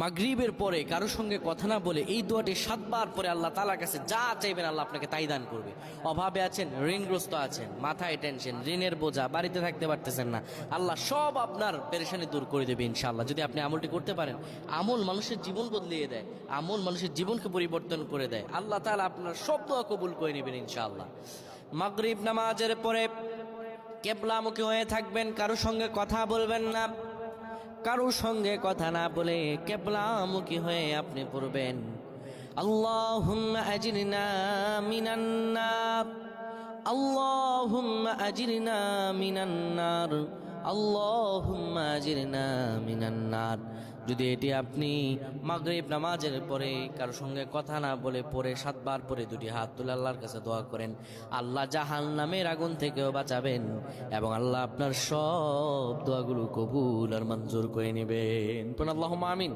মাগরিবের পরে কারও সঙ্গে কথা না বলে এই দোয়াটি সাতবার পরে আল্লাহ তালার কাছে যা চাইবেন আল্লাহ আপনাকে তাই দান করবে। অভাবে আছেন, ঋণগ্রস্ত আছেন, মাথায় টেনশন ঋণের বোঝা, বাড়িতে থাকতে পারতেছেন না। আল্লাহ সব আপনার পেরেশানি দূর করে দেবে ইনশাআল্লাহ। যদি আপনি আমলটি করতে পারেন, আমল মানুষের জীবন বদলিয়ে দেয়, আমল মানুষের জীবনকে পরিবর্তন করে দেয়। আল্লাহ তালা আপনার সব দোয়া কবুল করে নেবেন ইনশাআল্লাহ। মাগরিব নামাজের পরে কেবলামুখী হয়ে থাকবেন, কারও সঙ্গে কথা বলবেন না। কারোর সঙ্গে কথা না বলে কেবলামুখী হয়ে আপনি পড়বেন। আল্লাহুম্মা আজরিনা মিনান্নার আল্লাহ আল্লাহুম্মা আজরিনা মিনান যদি এটি আপনি মাগরিব নামাজের পরে কারোর সঙ্গে কথা না বলে পরে সাতবার পরে দুটি হাত তুলে আল্লাহর কাছে দোয়া করেন, আল্লাহ জাহান নামের আগুন থেকেও বাঁচাবেন এবং আল্লাহ আপনার সব দোয়াগুলো কবুল আর মঞ্জুর করে নেবেন। আল্লাহ আমিন।